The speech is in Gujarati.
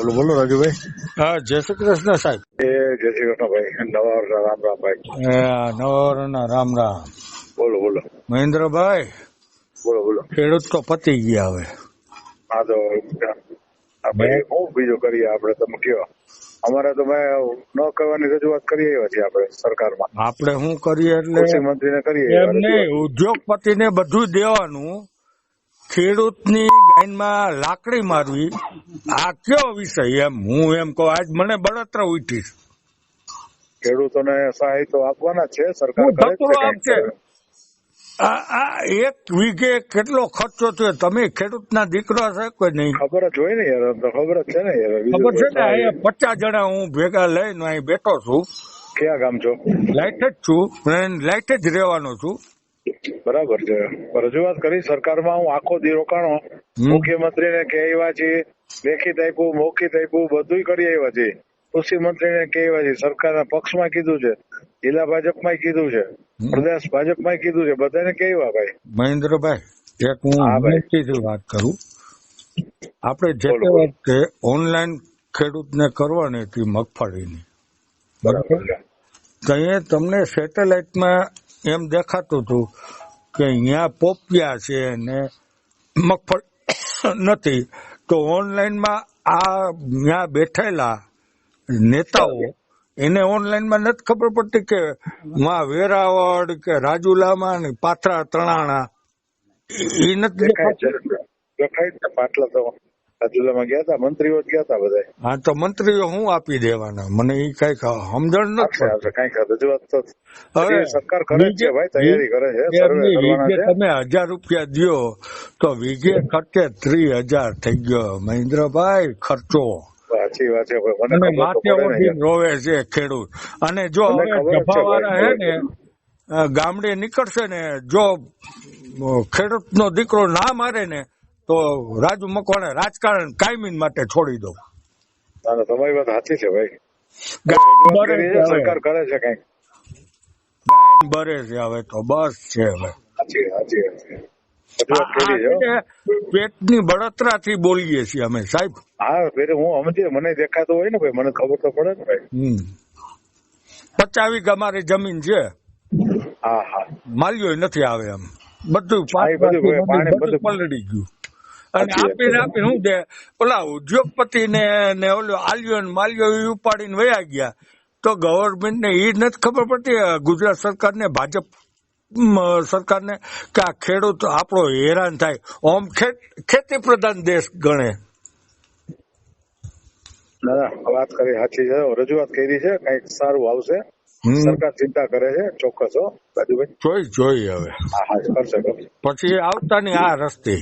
બોલો બોલો રાજુભાઈ. હા જય શ્રી કૃષ્ણ સાહેબ. એ જય શ્રી કૃષ્ણ ભાઈ. નવા વર્ષના રામ રામ ભાઈ. એ નવરના રામ રામ બોલો બોલો. મહેન્દ્રભાઈ બોલો બોલો. ખેડૂત તો પતી ગયા હવે. હા તો આ ભાઈ હું? બીજું કરીએ આપણે તમે કયો અમારે તો મેં ન કરવાની રજૂઆત કરી આવ્યા છીએ આપણે સરકારમાં. આપણે શું કરીએ એટલે કૃષિ મંત્રીને કરીએ એમને ઉદ્યોગપતિને બધું દેવાનું ખેડૂતની ગાયનમાં લાકડી મારવી આ કયો વિષય એમ? હું એમ કહું આજ મને બળતરા ઉઠીશ ખેડૂતોને સહાય તો આપવાના છે સરકાર આપશે. આ આ એક વીઘે કેટલો ખર્ચો થયો? તમે ખેડૂતના દીકરો છે કોઈ નહીં? ખબર જ હોય ને યાર ખબર જ છે ને યાર ખબર છે ને અહીંયા પચાસ જણા હું ભેગા લઈને અહીં બેઠો છું. ક્યાં ગામ છો? લાઈટ જ છું લાઈટ જ રહેવાનો છું. બરાબર છે. રજૂઆત કરી સરકારમાં હું આખો દી રોકાણો. મુખ્યમંત્રીને કે આવ્યા છીએ લેખિત આપ્યું મૌખિત આપ્યું બધું કરી આવ્યા છીએ કૃષિ મંત્રીને કે આવ્યા છીએ સરકારના પક્ષમાં કીધું છે જિલ્લા ભાજપમાં કીધું છે. પ્રદેશ ભાજપમાં કીધું છે બધાને કે આવ્યા ભાઈ. મહેન્દ્રભાઈ એક હું હા, વાત કરું. આપણે જે તે બોલો. વખતે ઓનલાઈન ખેડૂતને કરવાની હતી મગફળીની. બરાબર છે. ત્યાં તમને સેટેલાઇટમાં એમ દેખાતું હતું કે અહીંયા પોપિયા છે ને મગફળી નથી. તો ઓનલાઈનમાં આ ત્યાં બેઠેલા નેતાઓ એને ઓનલાઈનમાં નથી ખબર પડતી કે માં વેરાવળ કે રાજુલામાં ને પાથરા તણાણા એ નથી દેખાય પાટલા રાજુલામાં ગયા હતા મંત્રીઓ જ ગયા હતા બધા હા તો મંત્રીઓ હું આપી દેવાના? મને એ કઈ સમજણ નથી કઈ રજૂઆત તો સરકાર કરે છે ભાઈ તૈયારી કરે છે તમે હજાર રૂપિયા દો તો વીઘે ખર્ચે ત્રી હજાર થઈ ગયો. મહેન્દ્રભાઈ ખર્ચો. સાચી વાત છે મને માથે. રોવે છે ખેડૂત. અને જો જફાવાળા હે ને ગામડે નીકળશે ને જો ખેડૂત નો દીકરો ના મારે ને તો રાજુ મકવાણે રાજકારણ કાયમી માટે છોડી દો. તમારી વાત સાચી છે ભાઈ. સરકાર કરે છે કઈ. ગાયન બરે છે હવે તો બસ છે હવે. પેટની બળતરા બળતરાથી બોલીએ છીએ અમે સાહેબ. હા પેલે હું સમજે મને દેખાતો હોય ને ભાઈ મને ખબર તો પડે ને ભાઈ. હમ. અમારી જમીન છે? હા હા. માલ્યો નથી આવે એમ. બધું પાણી બધું બધું- પલળી ગયું. અને આપીને. આપીને શું છે પેલા ઉદ્યોગપતિ ને ને ઓલો આલ્યો ને માલ્યો એ ઉપાડીને વયા ગયા. તો ગવર્મેન્ટ ને એ નથી ખબર પડતી ગુજરાત ગુજરાત સરકારને ભાજપ સરકારને કે આ ખેડૂત આપણો હેરાન થાય. ઓમ ખેતી પ્રધાન દેશ ગણે. ના ના, વાત કરી સાચી છે. રજૂઆત કરી છે કંઈક સારું આવશે. સરકાર ચિંતા કરે છે ચોક્કસ હો રાજુભાઈ જોઈ જોઈ હવે. હા હા કરશે કરશે. પછી આવતા ની આ રસ્તે.